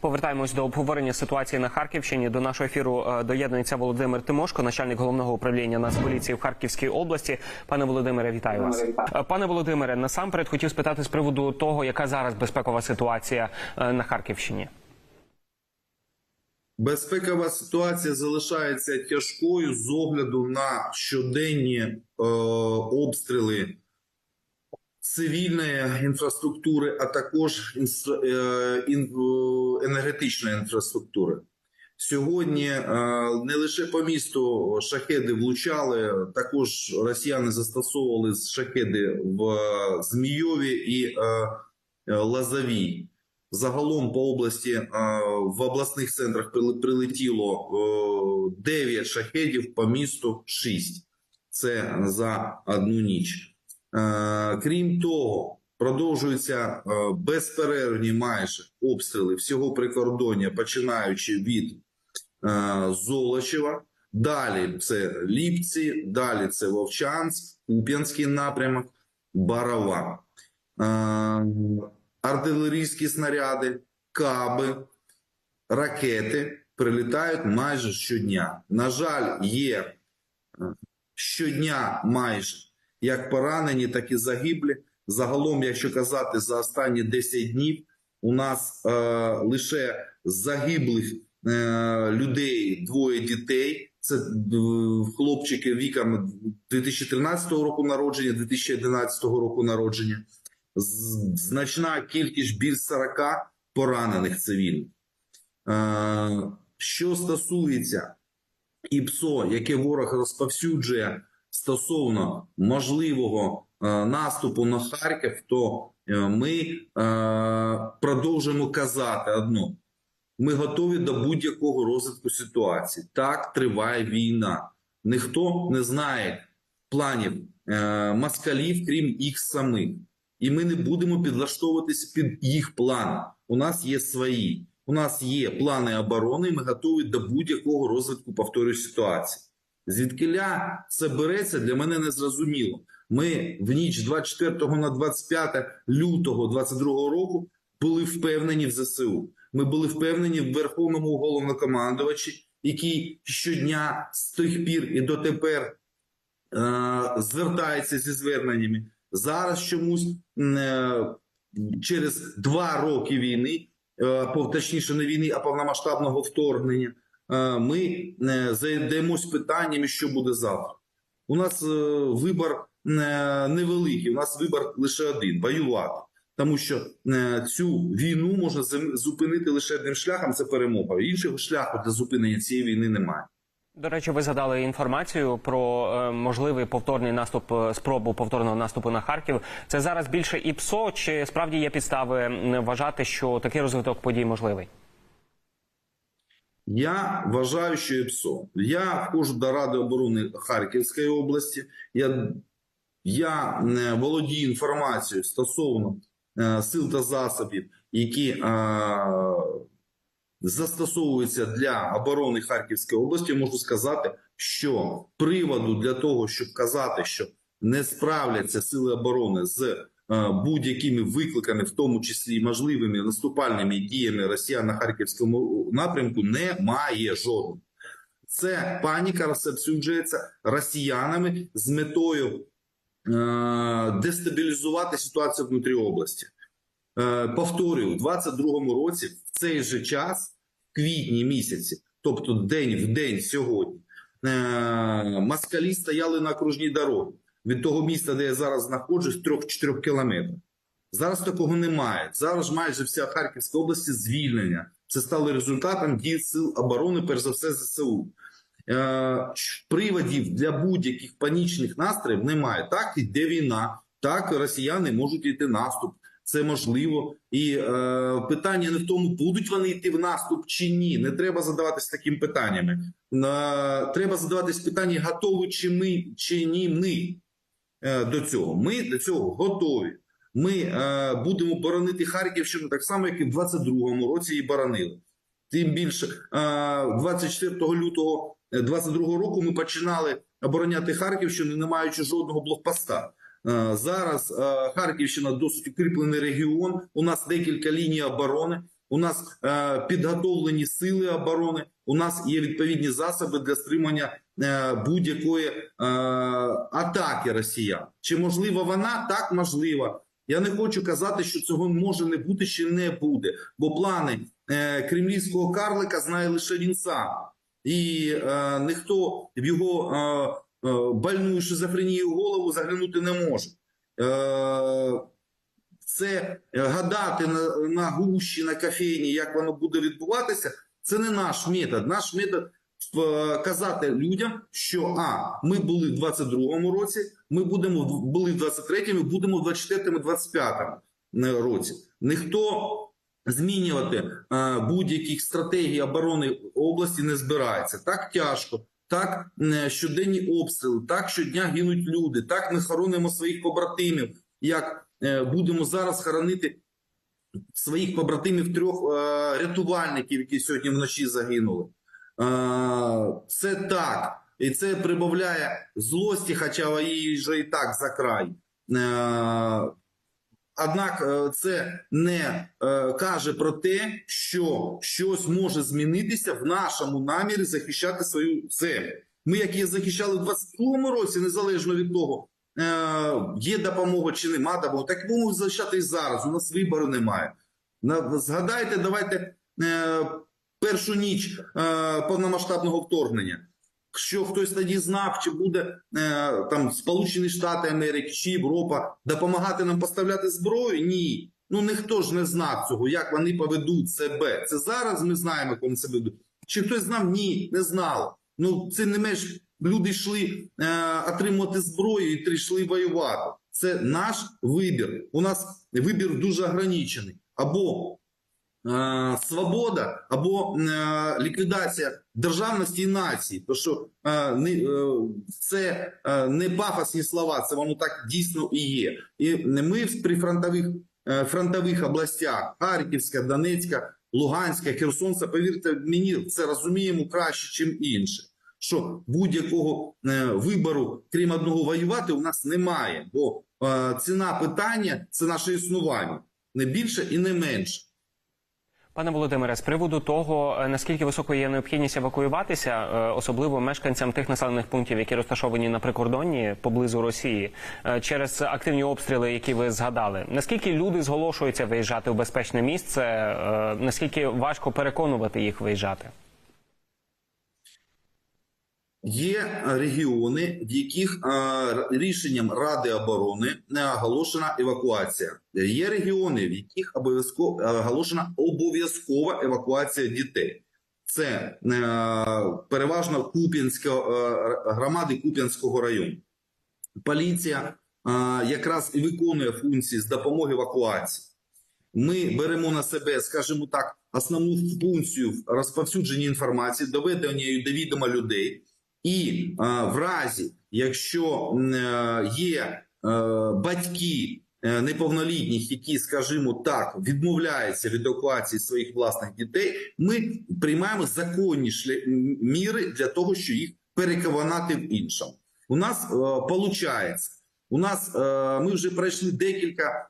Повертаємось до обговорення ситуації на Харківщині. До нашого ефіру е, доєднується Володимир Тимошко, начальник головного управління Нацполіції в Харківській області. Пане Володимире, вітаю вас. Е, Пане Володимире, насамперед хотів спитати з приводу того, яка зараз безпекова ситуація е, на Харківщині. Безпекова ситуація залишається тяжкою з огляду на щоденні е, обстріли цивільної інфраструктури, а також е, е, енергетичної інфраструктури. Сьогодні е, не лише по місту шахеди влучали, також росіяни застосовували шахеди в Змійові і Лазовій. Загалом по області в обласних центрах прилетіло е, 9 шахедів, по місту 6. Це за одну ніч. Е, Крім того, продовжуються е, безперервні майже обстріли всього прикордоння, починаючи від е, Золочева. Далі це Ліпці, далі це Вовчанськ, Куп'янський напрямок, Барова. Е, артилерійські снаряди, каби, ракети прилітають майже щодня. На жаль, є щодня майже як поранені, так і загиблі. Загалом, якщо казати за останні 10 днів, у нас е, лише загиблих е, людей двоє дітей. Це е, хлопчики віком 2013 року народження, 2011 року народження. Значна кількість більш 40 поранених цивільних. Е, що стосується ІПСО, яке ворог розповсюджує стосовно можливого е, наступу на Харків, то е, ми е, продовжуємо казати одно: ми готові до будь-якого розвитку ситуації. Так триває війна. Ніхто не знає планів москалів, крім їх самих. І ми не будемо підлаштовуватися під їх плани. У нас є свої. У нас є плани оборони, ми готові до будь-якого розвитку повторюю ситуації. Звідкиля це береться для мене не зрозуміло. Ми в ніч 24 на 25 лютого 22 року були впевнені в ЗСУ. Ми були впевнені в верховному головнокомандувачі, який щодня з тих пір і дотепер е, звертається зі зверненнями. Зараз чомусь е, через два роки війни, е, точніше не війни, а повномасштабного вторгнення, ми е, зайдемось питаннями, що буде завтра. У нас е, вибір е, невеликий, у нас вибір лише один воювати. Тому що е, цю війну можна зупинити лише одним шляхом це перемога. Іншого шляху для зупинення цієї війни немає. До речі, ви згадали інформацію про е, можливий повторний наступ, е, спробу повторного наступу на Харків. Це зараз більше ІПСО, чи справді є підстави вважати, що такий розвиток подій можливий? Я вважаю, що ІПСО. Я входжу до Ради оборони Харківської області. Я, я е, володію інформацією стосовно е, сил та засобів, які е, застосовуються для оборони Харківської області. Можу сказати, що приводу для того, щоб казати, що не справляться сили оборони з будь-якими викликами, в тому числі можливими наступальними діями Росіян на харківському напрямку, немає жодного. Це паніка розсуджується росіянами з метою е, дестабілізувати ситуацію внутрі області. Е, повторюю, у 22-му році, в цей же час, в квітні місяці, тобто день в день сьогодні, е, москалі стояли на окружній дорогі від того міста, де я зараз знаходжусь, 3-4 кілометрів. Зараз такого немає. Зараз майже вся Харківська область звільнення. Це стало результатом дій сил оборони, перш за все ЗСУ. Е, приводів для будь-яких панічних настроїв немає. Так іде війна, так росіяни можуть йти наступ. Це можливо, і е, питання не в тому, будуть вони йти в наступ чи ні. Не треба задаватися таким питаннями. Е, треба задаватись питання, готові чи ми чи ні ми до цього. Ми до цього готові. Ми е, будемо боронити Харківщину так само, як і в 22-му році її боронили. Тим більше, е, 24 лютого 22 року ми починали обороняти Харківщину, не маючи жодного блокпоста. Е, Зараз е, Харківщина досить укріплений регіон. У нас декілька ліній оборони. у нас е, підготовлені сили оборони, у нас є відповідні засоби для стримання е, будь-якої е, атаки росіян. Чи можлива вона? Так, можливо. Я не хочу казати, що цього може не бути чи не буде, бо плани е, кремлівського карлика знає лише він сам, і е, ніхто в його е, е, больну шизофренію голову заглянути не може. Е, це е, гадати на, на гущі, на кофейні, як воно буде відбуватися, це не наш метод. Наш метод е, казати людям, що а, ми були в 22-му році, ми будемо були в 23-му, будемо в 24-му, 25-му році. Ніхто змінювати е, будь-яких стратегій оборони області не збирається. Так тяжко. Так е, щоденні обстріли, так щодня гинуть люди, так ми хоронимо своїх побратимів, як е, будемо зараз хоронити своїх побратимів трьох е, рятувальників, які сьогодні вночі загинули. Це так. І це прибавляє злості, хоча її вже і так за край. Е, Однак е, це не е, каже про те, що щось може змінитися в нашому намірі захищати свою землю. Ми, як її захищали в 22-му році, незалежно від того, є допомога чи нема допомоги, так будемо захищати і зараз. У нас вибору немає. Згадайте, давайте першу ніч е, повномасштабного вторгнення. Що хтось тоді знав, чи буде е, там Сполучені Штати Америки чи Європа допомагати нам поставляти зброю? Ні. Ну ніхто ж не знав цього, як вони поведуть себе. Це зараз ми знаємо, як вони себе ведуть. Чи хтось знав? Ні, не знав. Ну це не менш люди йшли е, отримувати зброю і йшли воювати. Це наш вибір. У нас вибір дуже ограничений. Або свобода, або е, ліквідація державності і нації. Тому що е, е, це е, не пафосні слова, це воно так дійсно і є. І ми в прифронтових е, фронтових областях Харківська, Донецька, Луганська, Херсонська, повірте мені, це розуміємо краще, ніж інше. Що будь-якого е, вибору, крім одного воювати, у нас немає, бо е, ціна питання це наше існування, не більше і не менше. Пане Володимире, з приводу того, е, наскільки високою є необхідність евакуюватися, е, особливо мешканцям тих населених пунктів, які розташовані на прикордонні поблизу Росії, е, через активні обстріли, які ви згадали, наскільки люди зголошуються виїжджати в безпечне місце, наскільки важко переконувати їх виїжджати? Є регіони, в яких е, рішенням Ради оборони не оголошена евакуація. Є регіони, в яких обов'язково е, оголошена обов'язкова евакуація дітей. Це е, переважно Куп'янська е, громади Куп'янського району. Поліція е, якраз і виконує функції з допомоги евакуації. Ми беремо на себе, скажімо так, основну функцію в розповсюдженні інформації, доведення її до відома людей. І е, в разі, якщо е, є е, батьки неповнолітніх, які, скажімо так, відмовляються від евакуації своїх власних дітей, ми приймаємо законні міри для того, щоб їх переконати в іншому. У нас виходить, у нас ми вже пройшли декілька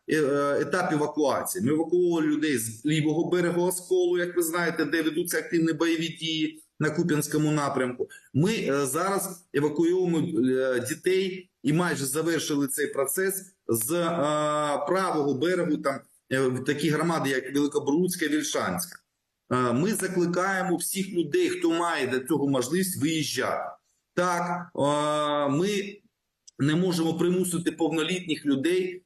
етапів евакуації. Ми евакуювали людей з лівого берегу Осколу, як ви знаєте, де ведуться активні бойові дії на Куп'янському напрямку. Ми е, зараз евакуюємо е, дітей і майже завершили цей процес з е, правого берегу, там е, такі громади, як Великобрудська, Вільшанська. Ми закликаємо всіх людей, хто має до цього можливість виїжджати. Так, ми не можемо примусити повнолітніх людей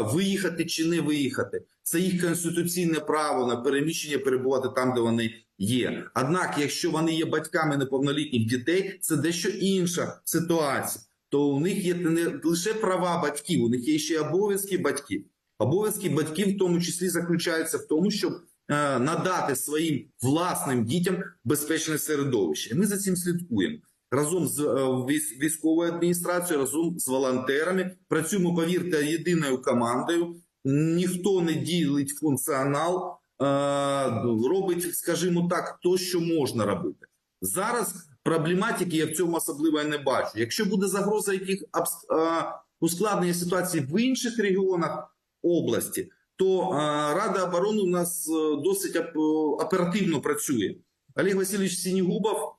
виїхати чи не виїхати. Це їх конституційне право на переміщення перебувати там, де вони є. Однак, якщо вони є батьками неповнолітніх дітей, це дещо інша ситуація. То у них є не лише права батьків, у них є ще й обов'язки батьків. Обов'язки батьків в тому числі заключаються в тому, щоб е, надати своїм власним дітям безпечне середовище. Ми за цим слідкуємо разом з е, військовою адміністрацією, разом з волонтерами. Працюємо, повірте, єдиною командою. Ніхто не ділить функціонал, робить, скажімо так, то, що можна робити. Зараз проблематики я в цьому особливо не бачу. Якщо буде загроза яких е, ускладнення ситуації в інших регіонах області, то е, Рада оборони у нас е, досить оперативно працює. Олег Васильович Сінігубов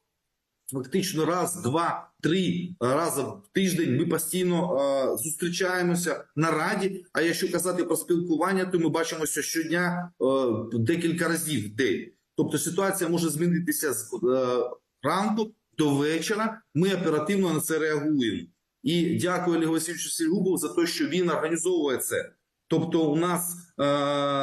фактично раз, два, три рази в тиждень ми постійно е, зустрічаємося на раді. А якщо казати про спілкування, то ми бачимося щодня е, декілька разів в день. Тобто ситуація може змінитися з е, ранку до вечора. Ми оперативно на це реагуємо. І дякую Олегу Васильовичу Сільгубову за те, що він організовує це. Тобто, у нас е,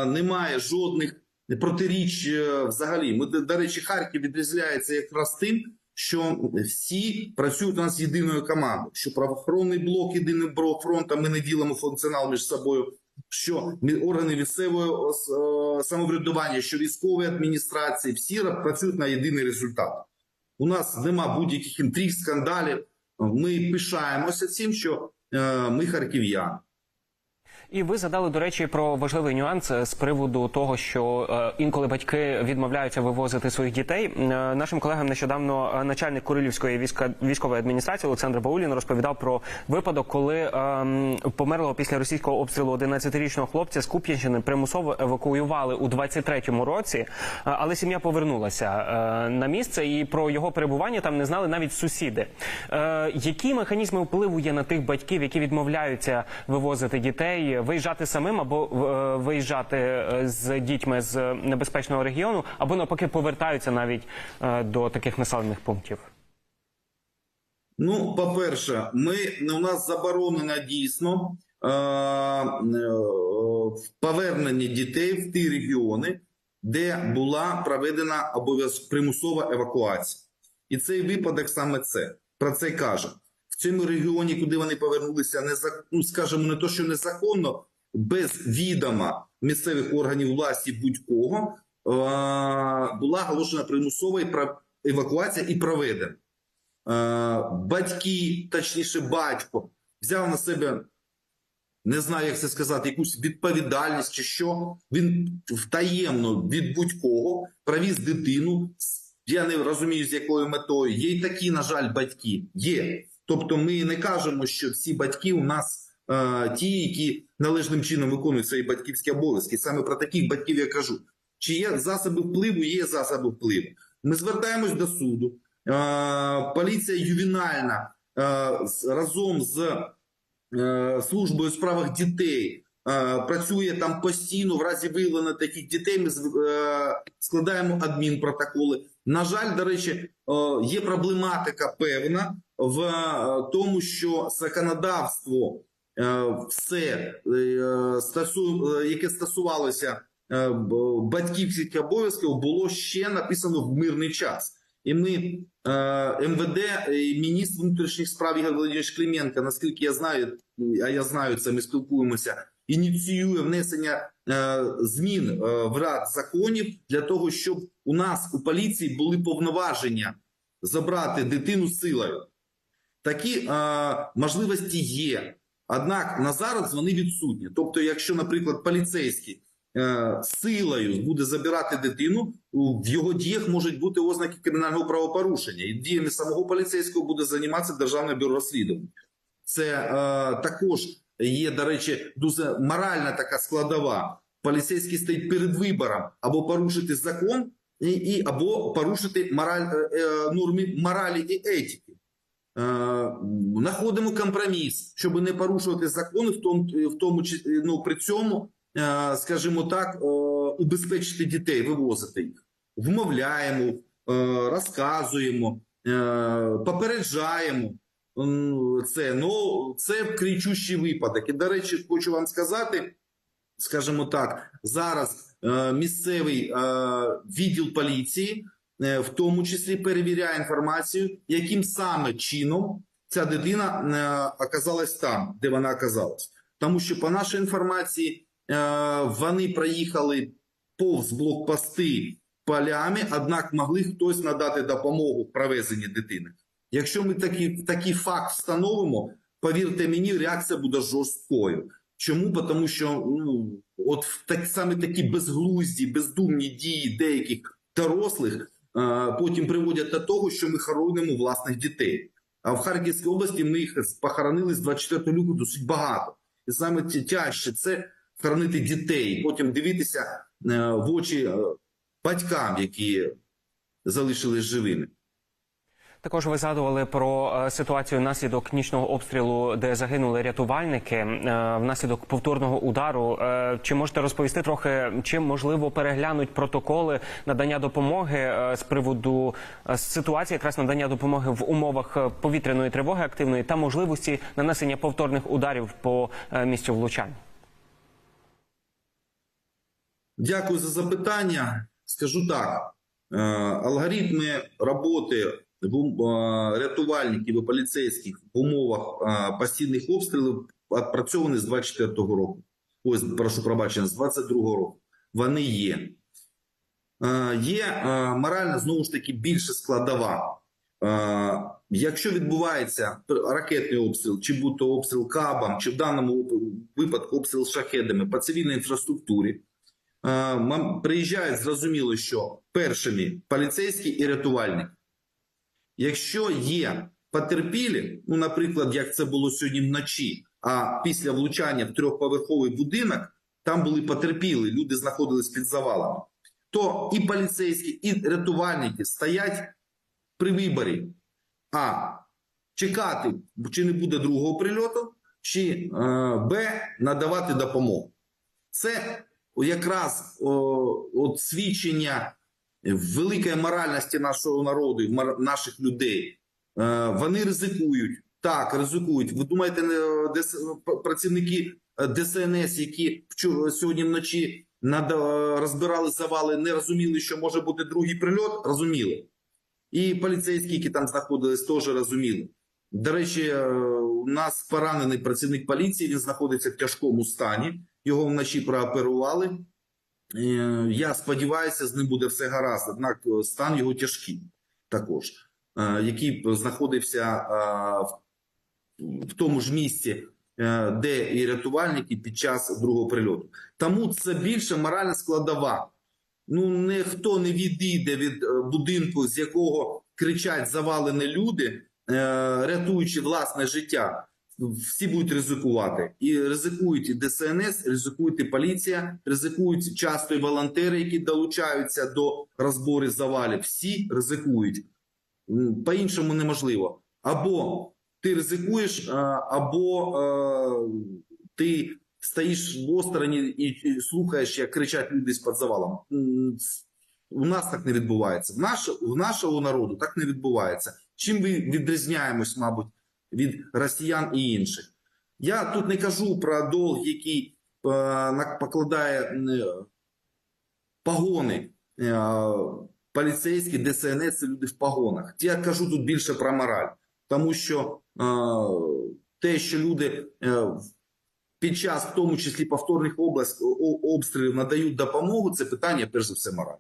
немає жодних протиріч е, взагалі. Ми, до речі, Харків відрізняється якраз тим, що всі працюють у нас єдиною командою. Що правоохоронний блок, єдиний блок фронту, ми не ділимо функціонал між собою. Що органи місцевого е, самоврядування, що військові адміністрації, всі ра- працюють на єдиний результат. У нас нема будь-яких інтриг, скандалів. Ми пишаємося цим, що е, ми харків'яни. І ви задали до речі про важливий нюанс е, з приводу того, що е, інколи батьки відмовляються вивозити своїх дітей. Е, нашим колегам нещодавно начальник Курилівської військової адміністрації Олександр Баулін розповідав про випадок, коли е, померлого після російського обстрілу 11-річного хлопця з Куп'янщини примусово евакуювали у 23-му році, але сім'я повернулася на місце, і про його перебування там не знали навіть сусіди. Які механізми впливу є на тих батьків, які відмовляються вивозити дітей, виїжджати самим або е, виїжджати е, з дітьми з небезпечного регіону, або навпаки повертаються навіть е, до таких населених пунктів? Ну, по-перше, ми у нас заборонено дійсно е, повернення дітей в ті регіони, де була проведена обов'язково примусова евакуація. І цей випадок саме це про це каже. Цьому регіоні, куди вони повернулися, незак... ну, скажімо, не то, що незаконно, без відома місцевих органів власті будь-кого була оголошена примусова евакуація і проведена. Батьки, точніше, батько, взяв на себе, не знаю, як це сказати, якусь відповідальність чи що. Він втаємно від будь-кого провіз дитину. Я не розумію, з якою метою. Є й такі, на жаль, батьки. Є. Тобто, ми не кажемо, що всі батьки у нас е, ті, які належним чином виконують свої батьківські обов'язки. Саме про таких батьків я кажу. Чи є засоби впливу? Є засоби впливу. Ми звертаємось до суду. Е, поліція ювенальна е, разом з е, службою справах дітей е, працює там постійно. В разі виявлення таких дітей ми е, складаємо адмінпротоколи. На жаль, до речі, е, є проблематика певна в е, тому, що законодавство е, все, яке стосувалося батьківських обов'язків, було ще написано в мирний час. І ми МВД і міністр внутрішніх справ Ігор Володимирович Клименко, наскільки я знаю, а я знаю це, ми спілкуємося, ініціює внесення змін е, в ряд законів для того, щоб у нас у поліції були повноваження забрати дитину силою. Такі е, можливості є. Однак на зараз вони відсутні. Тобто, якщо, наприклад, поліцейський е, силою буде забирати дитину, в його діях можуть бути ознаки кримінального правопорушення, і діями самого поліцейського буде займатися Державне бюро розслідувань. Це е, також є, до речі, дуже моральна така складова. Поліцейський стоїть перед вибором або порушити закон, і, і або порушити мораль, е, е, норми моралі і етики. Е, знаходимо компроміс, щоб не порушувати закони, в тому, в тому ну, при цьому, е, скажімо так, е, убезпечити дітей, вивозити їх. Вмовляємо, е, розказуємо, е, попереджаємо. Це ну це кричущий випадок. І до речі, хочу вам сказати, скажімо так, зараз е, місцевий е, відділ поліції, е, в тому числі перевіряє інформацію, яким саме чином ця дитина е, оказалась там, де вона оказалась. Тому що, по нашій інформації, е, вони проїхали повз блокпости полями, однак могли хтось надати допомогу в провезенні дитини. Якщо ми такий, такий факт встановимо, повірте мені, реакція буде жорсткою. Чому? Тому що ну, от так, саме такі безглузді, бездумні дії деяких дорослих е, потім приводять до того, що ми хоронимо власних дітей. А в Харківській області ми їх похоронили з 24 лютого досить багато. І саме тяжче це, хоронити дітей, потім дивитися е, в очі е, батькам, які залишились живими. Також ви згадували про е, ситуацію внаслідок нічного обстрілу, де загинули рятувальники е, внаслідок повторного удару. Е, Чи можете розповісти трохи, чи можливо переглянуть протоколи надання допомоги з приводу ситуації, якраз надання допомоги в умовах повітряної тривоги активної та можливості нанесення повторних ударів по місцю влучань? Дякую за запитання. Скажу так: алгоритми рятувальників і поліцейських в умовах постійних обстрілів відпрацьовані з 24-го року. Ось, прошу пробачення, з 22-го року. Вони є. Є морально знову ж таки більше складова. Якщо відбувається ракетний обстріл, чи будь то обстріл кабом, чи в даному випадку обстріл шахедами по цивільній інфраструктурі, приїжджають, зрозуміло, що першими поліцейські і рятувальник. Якщо є потерпілі, ну, наприклад, як це було сьогодні вночі, а після влучання в трьохповерховий будинок, там були потерпілі, люди знаходились під завалами, то і поліцейські, і рятувальники стоять при виборі. А чекати, чи не буде другого прильоту, чи е, Б, надавати допомогу. Це якраз о, от свідчення великої моральності нашого народу, наших людей. Е, вони ризикують. Так, ризикують. Ви думаєте, працівники е, ДСНС, які сьогодні вночі розбирали завали, не розуміли, що може бути другий прильот? Розуміли. І поліцейські, які там знаходились, теж розуміли. До речі, е, у нас поранений працівник поліції, він знаходиться в тяжкому стані. Його вночі прооперували. Е, Я сподіваюся, з ним буде все гаразд. Однак е, стан його тяжкий також, е, який знаходився в- тому ж місці, де і рятувальники під час другого прильоту. Тому це більше моральна складова. Ну, ніхто не відійде від будинку, з якого кричать завалені люди, рятуючи власне життя. Всі будуть ризикувати. І ризикують і ДСНС, ризикують і поліція, ризикують часто і волонтери, які долучаються до розбору завалів. Всі ризикують. По-іншому неможливо. Або ти ризикуєш, або е, ти стоїш в остороні і, слухаєш, як кричать люди з-під завалом. У нас так не відбувається. В, в нашого народу так не відбувається. Чим ми відрізняємось, мабуть, від росіян і інших? Я тут не кажу про долг, який е, покладає е, погони. Е, поліцейські, ДСНС це люди в погонах. Я кажу тут більше про мораль, тому що те, що люди під час, в тому числі повторних обстрілів, надають допомогу, це питання перш за все мораль.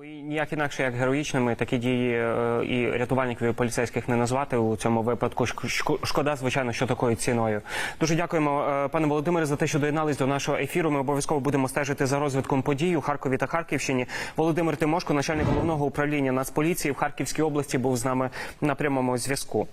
Ну і ніяк інакше, як героїчними, такі дії е, і рятувальників і поліцейських не назвати у цьому випадку. Шк- шк- Шкода, звичайно, що такою ціною. Дуже дякуємо, е, пане Володимире, за те, що доєднались до нашого ефіру. Ми обов'язково будемо стежити за розвитком подій у Харкові та Харківщині. Володимир Тимошко, начальник головного управління Нацполіції в Харківській області, був з нами на прямому зв'язку.